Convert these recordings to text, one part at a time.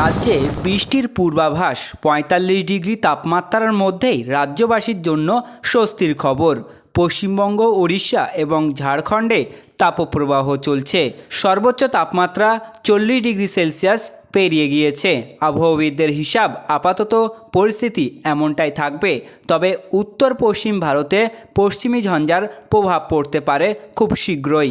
রাজ্যে বৃষ্টির পূর্বাভাস, পঁয়তাল্লিশ ডিগ্রি তাপমাত্রার মধ্যেই রাজ্যবাসীর জন্য স্বস্তির খবর। পশ্চিমবঙ্গ, ওড়িশা এবং ঝাড়খণ্ডে তাপপ্রবাহ চলছে। সর্বোচ্চ তাপমাত্রা চল্লিশ ডিগ্রি সেলসিয়াস পেরিয়ে গিয়েছে। আবহাওয়িদদের হিসাব, আপাতত পরিস্থিতি এমনটাই থাকবে। তবে উত্তর পশ্চিম ভারতে পশ্চিমী ঝঞ্ঝার প্রভাব পড়তে পারে খুব শীঘ্রই।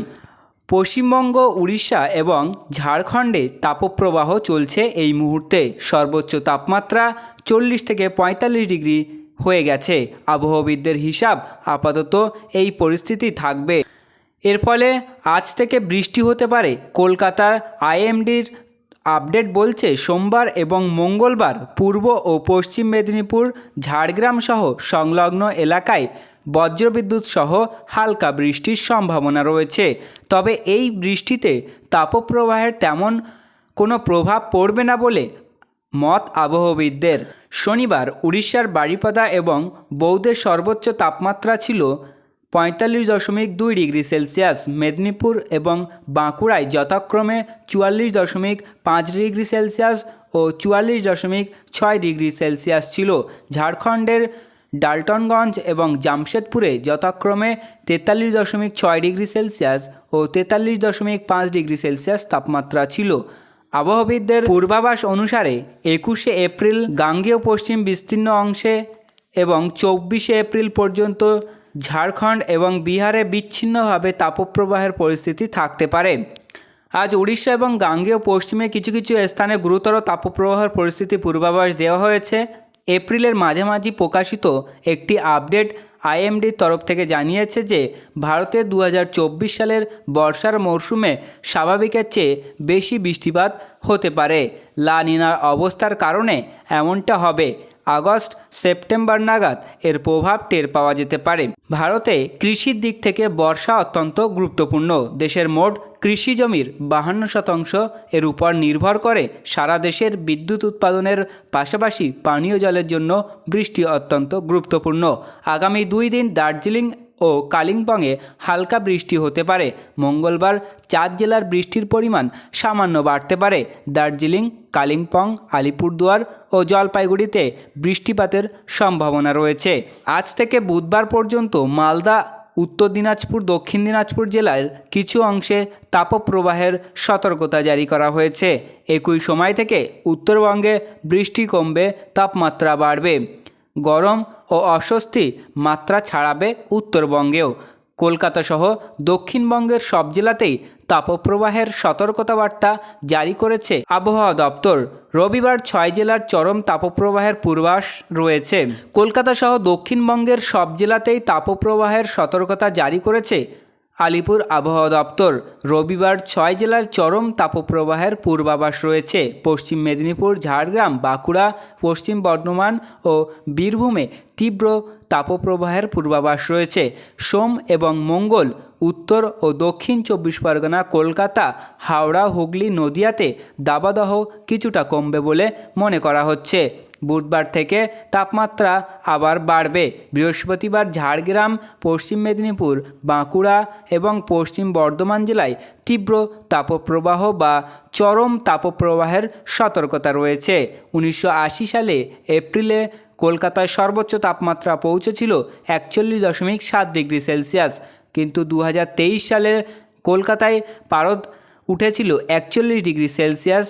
পশ্চিমবঙ্গ, উড়িষ্যা এবং ঝাড়খণ্ডে তাপপ্রবাহ চলছে এই মুহূর্তে। সর্বোচ্চ তাপমাত্রা চল্লিশ থেকে পঁয়তাল্লিশ ডিগ্রি হয়ে গেছে। আবহাওয়িদদের হিসাব আপাতত এই পরিস্থিতি থাকবে। এর ফলে আজ থেকে বৃষ্টি হতে পারে। কলকাতার আইএমডির আপডেট বলছে, সোমবার এবং মঙ্গলবার পূর্ব ও পশ্চিম মেদিনীপুর ঝাড়গ্রাম সহ সংলগ্ন এলাকায় বজ্রবিদ্যুৎ সহ হালকা বৃষ্টির সম্ভাবনা রয়েছে। তবে এই বৃষ্টিতে তাপপ্রবাহের তেমন কোনো প্রভাব পড়বে না বলে মত আবহবিদদের। শনিবার উড়িষ্যার বারিপাদা এবং বৌদ্ধের সর্বোচ্চ তাপমাত্রা ছিল পঁয়তাল্লিশ দশমিক দুই ডিগ্রি সেলসিয়াস। মেদিনীপুর এবং বাঁকুড়ায় যথাক্রমে চুয়াল্লিশ দশমিক পাঁচ ডিগ্রি সেলসিয়াস ও চুয়াল্লিশ দশমিক ছয় ডিগ্রি সেলসিয়াস ছিল। ঝাড়খণ্ডের ডাল্টনগঞ্জ এবং জামশেদপুরে যথাক্রমে তেতাল্লিশ দশমিক ছয় ডিগ্রি সেলসিয়াস ও তেতাল্লিশ দশমিক পাঁচ ডিগ্রি সেলসিয়াস তাপমাত্রা ছিল। আবহবিদদের পূর্বাভাস অনুসারে একুশে এপ্রিল গাঙ্গেয় পশ্চিম বিস্তীর্ণ অংশে এবং চব্বিশে এপ্রিল পর্যন্ত ঝাড়খণ্ড এবং বিহারে বিচ্ছিন্নভাবে তাপপ্রবাহের পরিস্থিতি থাকতে পারে। আজ উড়িষ্যা এবং গাঙ্গেয় পশ্চিমে কিছু কিছু স্থানে গুরুতর তাপপ্রবাহের পরিস্থিতি পূর্বাভাস দেওয়া হয়েছে। এপ্রিলের মাঝামাঝি প্রকাশিত একটি আপডেট আইএমডির তরফ থেকে জানিয়েছে যে, ভারতে দু হাজার চব্বিশ সালের বর্ষার মরশুমে স্বাভাবিকের চেয়ে বেশি বৃষ্টিপাত হতে পারে। লানিনার অবস্থার কারণে এমনটা হবে। আগস্ট, সেপ্টেম্বর নাগাদ এর প্রভাব টের পাওয়া যেতে পারে। ভারতে কৃষির দিক থেকে বর্ষা অত্যন্ত গুরুত্বপূর্ণ। দেশের মোট কৃষি জমির বাহান্ন শতাংশ এর উপর নির্ভর করে সারা দেশের বিদ্যুৎ উৎপাদনের পাশাপাশি পানীয় জলের জন্য বৃষ্টি অত্যন্ত গুরুত্বপূর্ণ। আগামী দুই দিন দার্জিলিং ও কালিম্পংয়ে হালকা বৃষ্টি হতে পারে। মঙ্গলবার চার জেলার বৃষ্টির পরিমাণ সামান্য বাড়তে পারে। দার্জিলিং, কালিম্পং, আলিপুরদুয়ার ও জলপাইগুড়িতে বৃষ্টিপাতের সম্ভাবনা রয়েছে। আজ থেকে বুধবার পর্যন্ত মালদা, উত্তর দিনাজপুর, দক্ষিণ দিনাজপুর জেলার কিছু অংশে তাপপ্রবাহের সতর্কতা জারি করা হয়েছে। একই সময় থেকে উত্তরবঙ্গে বৃষ্টি কমবে, তাপমাত্রা বাড়বে। গরম ও অস্বস্তি মাত্রা ছাড়াবে উত্তরবঙ্গেও। কলকাতা সহ দক্ষিণবঙ্গের সব জেলাতেই তাপপ্রবাহের সতর্কতা বার্তা জারি করেছে আবহাওয়া দপ্তর। রবিবার ছয় জেলার চরম তাপপ্রবাহের পূর্বাস রয়েছে। কলকাতা সহ দক্ষিণবঙ্গের সব জেলাতেই তাপপ্রবাহের সতর্কতা জারি করেছে আলিপুর আবহাওয়া দপ্তর, রবিবার ছয় জেলার চরম তাপপ্রবাহের পূর্বাভাস রয়েছে। পশ্চিম মেদিনীপুর, ঝাড়গ্রাম, বাঁকুড়া, পশ্চিম বর্ধমান ও বীরভূমে তীব্র তাপপ্রবাহের পূর্বাভাস রয়েছে। সোম এবং মঙ্গল, উত্তর ও দক্ষিণ চব্বিশ পরগনা, কলকাতা, হাওড়া, হুগলি, নদিয়াতে দাবাদহ কিছুটা কমবে বলে মনে করা হচ্ছে। বুধবার থেকে তাপমাত্রা আবার বাড়বে। বৃহস্পতিবার ঝাড়গ্রাম, পশ্চিম মেদিনীপুর, বাঁকুড়া এবং পশ্চিম বর্ধমান জেলায় তীব্র তাপপ্রবাহ বা চরম তাপপ্রবাহের সতর্কতা রয়েছে। উনিশশো আশি সালে এপ্রিলে কলকাতায় সর্বোচ্চ তাপমাত্রা পৌঁছেছিল একচল্লিশ দশমিক সাত ডিগ্রি সেলসিয়াস। কিন্তু দু হাজার তেইশ সালে কলকাতায় পারদ উঠেছিল একচল্লিশ ডিগ্রি সেলসিয়াস।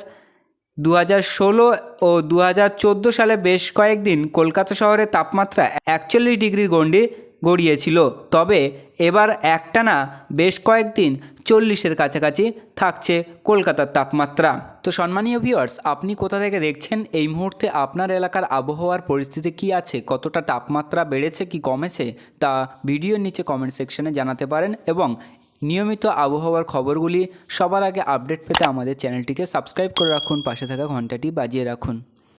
দু হাজার ষোলো ও দু হাজার চোদ্দ সালে বেশ কয়েকদিন কলকাতা শহরে তাপমাত্রা একচল্লিশ ডিগ্রি গণ্ডি গড়িয়েছিল। তবে এবার একটানা বেশ কয়েকদিন চল্লিশের কাছাকাছি থাকছে কলকাতার তাপমাত্রা। তো সম্মানীয় ভিউয়ার্স আপনি কোথা থেকে দেখছেন? এই মুহূর্তে আপনার এলাকার আবহাওয়ার পরিস্থিতি কি আছে? কতটা তাপমাত্রা বেড়েছে, কি কমেছে? তা ভিডিওর নিচে কমেন্ট সেকশনে জানাতে পারেন এবং নিয়মিত আবহাওয়ার খবরগুলি সবার আগে আপডেট পেতে আমাদের চ্যানেলটিকে সাবস্ক্রাইব করে রাখুন, পাশে থাকা ঘন্টাটি বাজিয়ে রাখুন।